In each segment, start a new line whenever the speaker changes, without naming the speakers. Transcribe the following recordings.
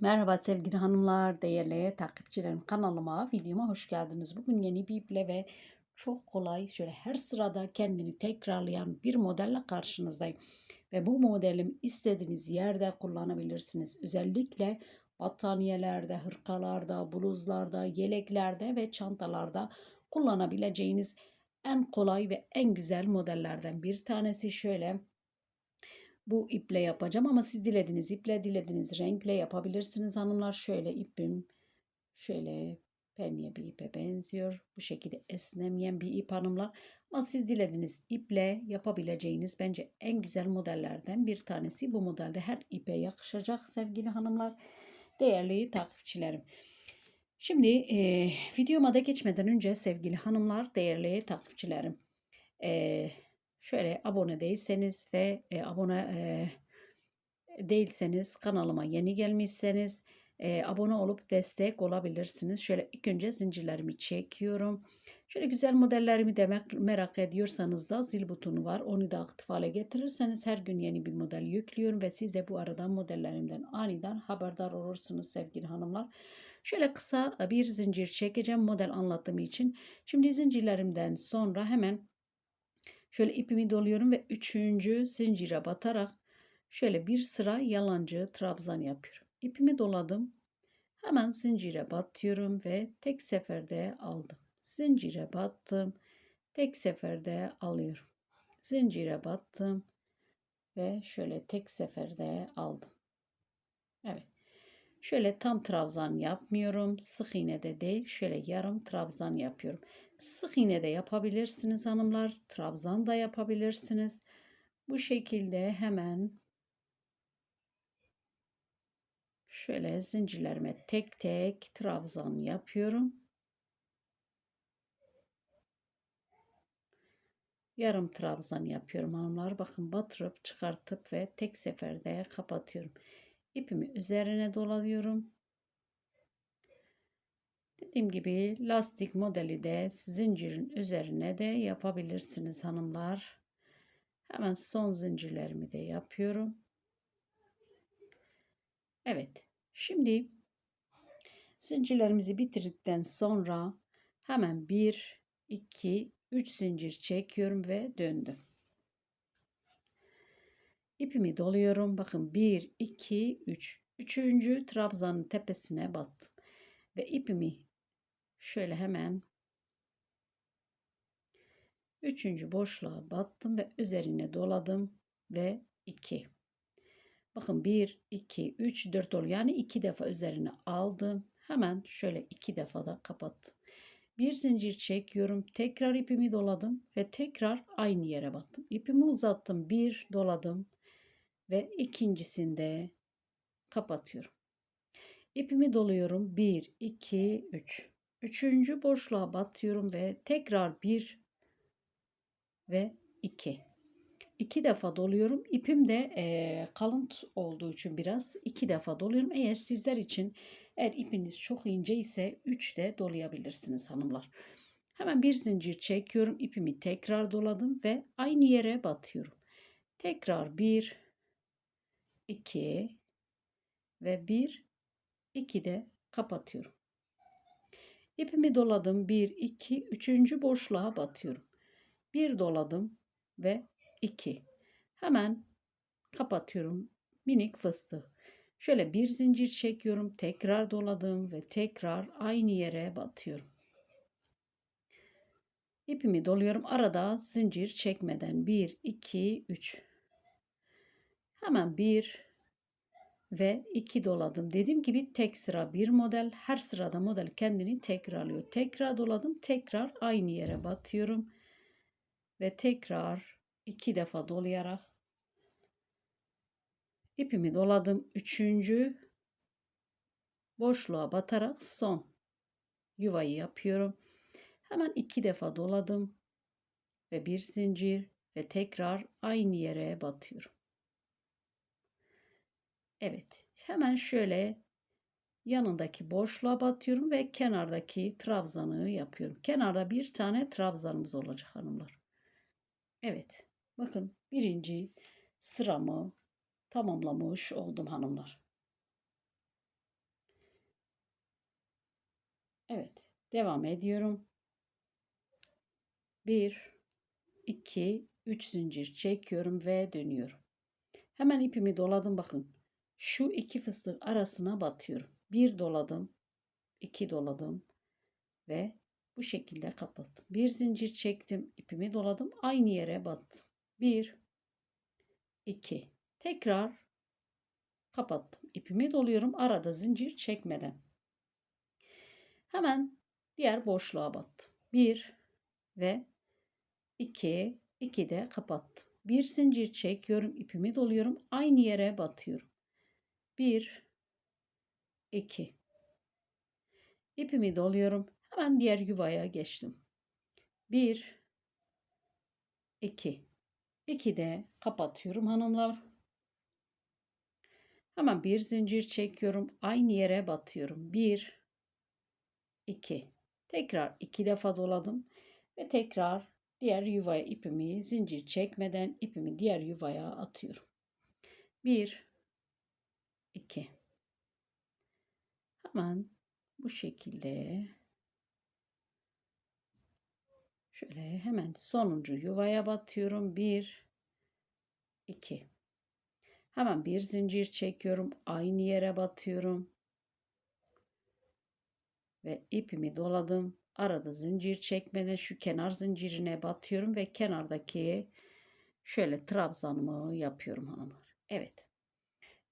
Merhaba sevgili hanımlar, değerli takipçilerim. Kanalıma, videoma hoş geldiniz. Bugün yeni bir iple ve çok kolay, şöyle her sırada kendini tekrarlayan bir modelle karşınızdayım. Ve bu modelim istediğiniz yerde kullanabilirsiniz. Özellikle battaniyelerde, hırkalarda, bluzlarda, yeleklerde ve çantalarda kullanabileceğiniz en kolay ve en güzel modellerden bir tanesi. Şöyle bu iple yapacağım ama siz dilediğiniz iple dilediğiniz renkle yapabilirsiniz hanımlar. Şöyle ipim şöyle penye bir ipe benziyor. Bu şekilde esnemeyen bir ip hanımlar. Ama siz dilediğiniz iple yapabileceğiniz bence en güzel modellerden bir tanesi. Bu modelde her ipe yakışacak sevgili hanımlar. Değerli takipçilerim. Şimdi e, videoma da geçmeden önce sevgili hanımlar, değerli takipçilerim. E, Şöyle abone değilseniz ve e, abone e, değilseniz kanalıma yeni gelmişseniz e, abone olup destek olabilirsiniz. Şöyle ilk önce zincirlerimi çekiyorum. Şöyle güzel modellerimi demek merak ediyorsanız da zil butonu var. Onu da aktif hale getirirseniz her gün yeni bir model yüklüyorum ve siz de bu aradan modellerimden aniden haberdar olursunuz sevgili hanımlar. Şöyle kısa bir zincir çekeceğim model anlatımı için. Şimdi zincirlerimden sonra hemen Şöyle ipimi doluyorum ve üçüncü zincire batarak şöyle bir sıra yalancı trabzan yapıyorum. İpimi doladım. Hemen zincire batıyorum ve tek seferde aldım. Zincire battım. Tek seferde alıyorum. Zincire battım ve şöyle tek seferde aldım. Evet. Şöyle tam trabzan yapmıyorum. Sık iğne de değil. Şöyle yarım trabzan yapıyorum. Sık iğne de yapabilirsiniz hanımlar. Trabzan da yapabilirsiniz. Bu şekilde hemen şöyle zincirlerime tek tek trabzan yapıyorum. Yarım trabzan yapıyorum hanımlar. Bakın batırıp çıkartıp ve tek seferde kapatıyorum. İpimi üzerine dolalıyorum. Dediğim gibi lastik modeli de zincirin üzerine de yapabilirsiniz hanımlar. Hemen son zincirlerimi de yapıyorum. Evet. Şimdi zincirlerimizi bitirdikten sonra hemen 1 2 3 zincir çekiyorum ve döndüm. İpimi doluyorum. Bakın 1 2 3. Üçüncü trabzanın tepesine battım. Ve ipimi şöyle hemen üçüncü boşluğa battım ve üzerine doladım ve 2 bakın 1 2 3 4 oluyor yani iki defa üzerine aldım. Hemen şöyle iki defa da kapattım. Bir zincir çekiyorum. Tekrar ipimi doladım ve tekrar aynı yere battım. İpimi uzattım. Bir doladım ve ikincisinde kapatıyorum ipimi doluyorum 1 2 3 Üçüncü boşluğa batıyorum ve tekrar bir ve iki. İki defa doluyorum. İpim de e, kalın olduğu için biraz iki defa doluyorum. Eğer sizler için eğer ipiniz çok ince ise üç de dolayabilirsiniz hanımlar. Hemen bir zincir çekiyorum. İpimi tekrar doladım ve aynı yere batıyorum. Tekrar bir, iki ve bir, iki de kapatıyorum. İpimi doladım. 1, 2, 3. boşluğa batıyorum. 1 doladım ve 2. Hemen kapatıyorum. Minik fıstık. Şöyle bir zincir çekiyorum. Tekrar doladım ve tekrar aynı yere batıyorum. İpimi doluyorum. Arada zincir çekmeden 1, 2, 3. Hemen 1, ve 2 doladım. Dediğim gibi tek sıra bir model. Her sırada model kendini tekrarlıyor. Tekrar doladım. Tekrar aynı yere batıyorum. Ve tekrar iki defa dolayarak ipimi doladım. Üçüncü boşluğa batarak son yuvayı yapıyorum. Hemen iki defa doladım ve bir zincir ve tekrar aynı yere batıyorum. Evet. Hemen şöyle yanındaki boşluğa batıyorum ve kenardaki trabzanı yapıyorum. Kenarda bir tane trabzanımız olacak hanımlar. Evet. Bakın birinci sıramı tamamlamış oldum hanımlar. Evet. Devam ediyorum. 1 2 3 zincir çekiyorum ve dönüyorum. Hemen ipimi doladım bakın. Şu iki fıstık arasına batıyorum. Bir doladım, iki doladım ve bu şekilde kapattım. Bir zincir çektim, ipimi doladım, aynı yere battım. Bir, iki. Tekrar kapattım. İpimi doluyorum arada zincir çekmeden. Hemen diğer boşluğa battım. Bir ve iki, iki de kapattım. Bir zincir çekiyorum, ipimi doluyorum, aynı yere batıyorum. Bir, iki. İpimi doluyorum, hemen diğer yuvaya geçtim. Bir, iki. İki de kapatıyorum hanımlar. Hemen bir zincir çekiyorum, aynı yere batıyorum. Bir, iki. Tekrar iki defa doladım ve tekrar diğer yuvaya ipimi zincir çekmeden ipimi diğer yuvaya atıyorum. 1 2 Hemen bu şekilde şöyle hemen sonuncu yuvaya batıyorum. 1 2 Hemen bir zincir çekiyorum. Aynı yere batıyorum. Ve ipimi doladım. Arada zincir çekmeden şu kenar zincirine batıyorum ve kenardaki şöyle trabzanımı yapıyorum hanımlar. Evet.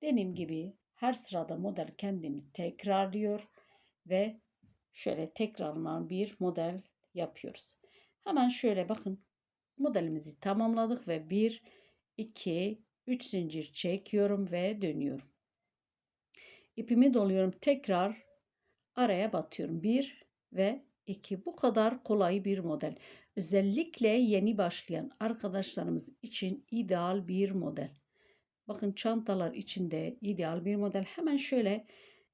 Dediğim gibi her sırada model kendini tekrarlıyor ve şöyle tekrarlanan bir model yapıyoruz. Hemen şöyle bakın modelimizi tamamladık ve 1 2 3 zincir çekiyorum ve dönüyorum. İpimi doluyorum. Tekrar araya batıyorum. 1 ve 2. Bu kadar kolay bir model. Özellikle yeni başlayan arkadaşlarımız için ideal bir model. Bakın çantalar içinde ideal bir model. Hemen şöyle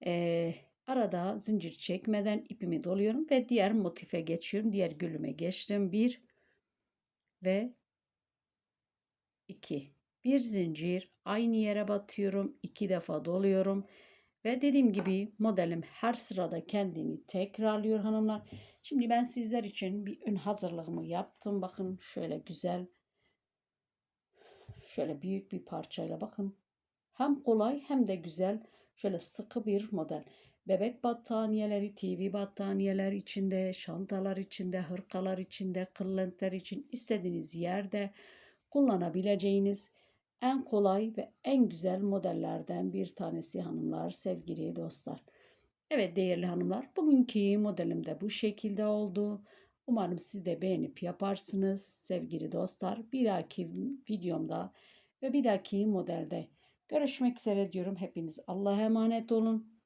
e, arada zincir çekmeden ipimi doluyorum ve diğer motife geçiyorum. Diğer gülüme geçtim. Bir ve iki. Bir zincir aynı yere batıyorum. iki defa doluyorum. Ve dediğim gibi modelim her sırada kendini tekrarlıyor hanımlar. Şimdi ben sizler için bir ön hazırlığımı yaptım. Bakın şöyle güzel. Şöyle büyük bir parçayla bakın. Hem kolay hem de güzel. Şöyle sıkı bir model. Bebek battaniyeleri, TV battaniyeler içinde, şantalar içinde, hırkalar içinde, kırlentler için istediğiniz yerde kullanabileceğiniz en kolay ve en güzel modellerden bir tanesi hanımlar, sevgili dostlar. Evet değerli hanımlar, bugünkü modelim de bu şekilde oldu. Umarım siz de beğenip yaparsınız sevgili dostlar. Bir dahaki videomda ve bir dahaki modelde görüşmek üzere diyorum. Hepiniz Allah'a emanet olun.